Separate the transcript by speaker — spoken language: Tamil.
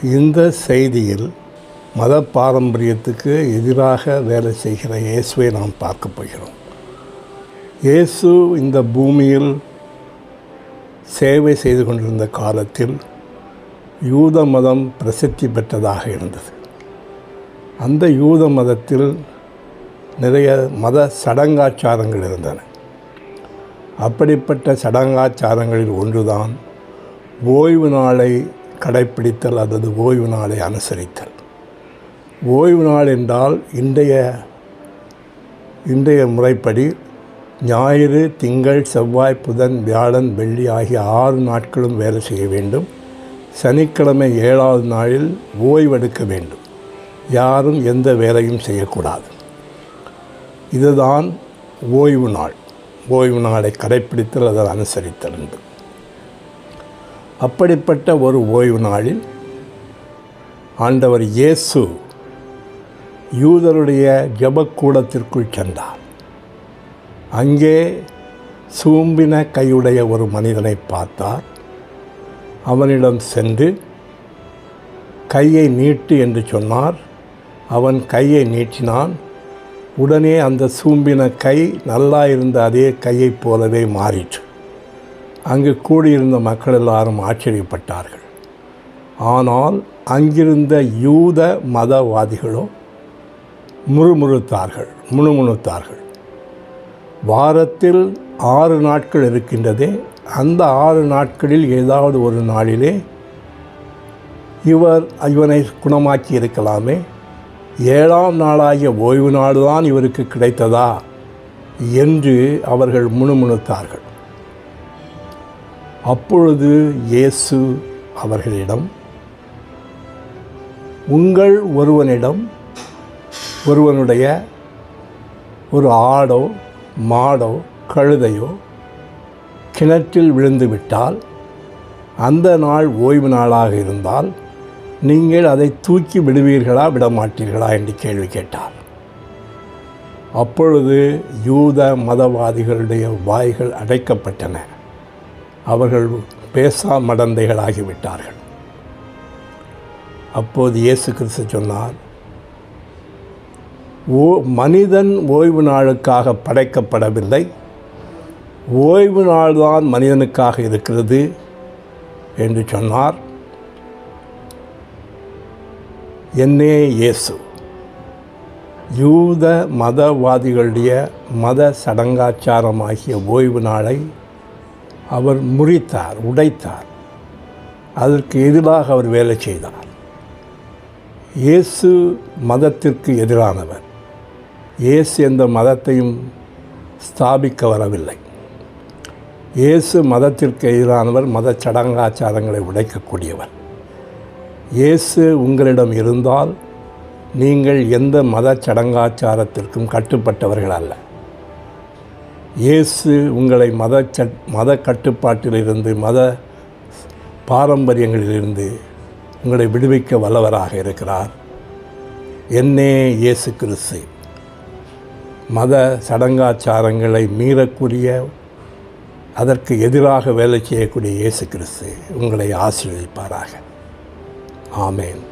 Speaker 1: இந்த செய்தியில் மத பாரம்பரியத்துக்கு எதிராக வேலை செய்கிற இயேசுவை நாம் பார்க்க போகிறோம். இயேசு இந்த பூமியில் சேவை செய்து கொண்டிருந்த காலத்தில் யூத மதம் பிரசித்தி பெற்றதாக இருந்தது. அந்த யூத மதத்தில் நிறைய மத சடங்காச்சாரங்கள் இருந்தன. அப்படிப்பட்ட சடங்காச்சாரங்களில் ஒன்றுதான் ஓய்வு நாளை கடைப்பிடித்தல் அல்லது ஓய்வு நாளை அனுசரித்தல். ஓய்வு நாள் என்றால் இன்றைய இன்றைய முறைப்படி ஞாயிறு திங்கள் செவ்வாய் புதன் வியாழன் வெள்ளி ஆகிய ஆறு நாட்களும் வேலை செய்ய வேண்டும். சனிக்கிழமை ஏழாவது நாளில் ஓய்வெடுக்க வேண்டும். யாரும் எந்த வேலையும் செய்யக்கூடாது. இதுதான் ஓய்வு நாள். ஓய்வு நாளை கடைப்பிடித்தல் அதை அனுசரித்தல் என்று. அப்படிப்பட்ட ஒரு ஓய்வு நாளில் ஆண்டவர் இயேசு யூதருடைய ஜபக்கூடத்திற்குள் சென்றார். அங்கே சூம்பின கையுடைய ஒரு மனிதனை பார்த்தார். அவனிடம் சென்று கையை நீட்டு என்று சொன்னார். அவன் கையை நீட்டினான். உடனே அந்த சூம்பின கை நல்லா இருந்த அதே கையைப் போலவே மாறிற்று. அங்கு கூடியிருந்த மக்கள் எல்லாரும் ஆச்சரியப்பட்டார்கள். ஆனால் அங்கிருந்த யூத மதவாதிகளோ முறுமுறுத்தார்கள் முணுமுணுத்தார்கள். வாரத்தில் ஆறு நாட்கள் இருக்கின்றதே அந்த ஆறு நாட்களில் ஏதாவது ஒரு நாளிலே இவர் இவனை குணமாக்கி இருக்கலாமே? ஏழாம் நாளாகிய ஓய்வு நாடுதான் இவருக்கு கிடைத்ததா? என்று அவர்கள் முணுமுணுத்தார்கள். அப்பொழுது இயேசு அவர்களிடம் உங்கள் ஒருவனிடம் ஒருவனுடைய ஒரு ஆடோ மாடோ கழுதையோ கிணற்றில் விழுந்துவிட்டால் அந்த நாள் ஓய்வு நாளாக இருந்தால் நீங்கள் அதை தூக்கி விடுவீர்களா விடமாட்டீர்களா? என்று கேள்வி கேட்டார். அப்பொழுது யூத மதவாதிகளுடைய வாய்கள் அடைக்கப்பட்டன. அவர்கள் பேசா மடந்தைகளாகிவிட்டார்கள் அப்போது இயேசு கிறிஸ்து சொன்னார் ஓ மனிதன் ஓய்வு நாளுக்காக படைக்கப்படவில்லை. ஓய்வு நாள்தான் மனிதனுக்காக இருக்கிறது என்று சொன்னார். என்னே இயேசு யூத மதவாதிகளுடைய மத சடங்காச்சாரமாகிய ஓய்வு நாளை அவர் முறித்தார் உடைத்தார். அதற்கு எதிராக அவர் வேலை செய்தார். இயேசு மதத்திற்கு எதிரானவர். இயேசு எந்த மதத்தையும் ஸ்தாபிக்க வரவில்லை. இயேசு மதத்திற்கு எதிரானவர் மத சடங்காச்சாரங்களை உடைக்கக்கூடியவர். இயேசு உங்களிடம் இருந்தால் நீங்கள் எந்த மத சடங்காச்சாரத்திற்கும் கட்டுப்பட்டவர்கள் அல்ல. இயேசு உங்களை மத சட் மத கட்டுப்பாட்டிலிருந்து மத பாரம்பரியங்களிலிருந்து உங்களை விடுவிக்க வல்லவராக இருக்கிறார். என்னே இயேசு கிறிஸ்து. மத சடங்காச்சாரங்களை மீறக்கூடிய அதற்கு எதிராக வேலை செய்யக்கூடிய இயேசு கிறிஸ்து உங்களை ஆசீர்வதிப்பாராக. ஆமேன்.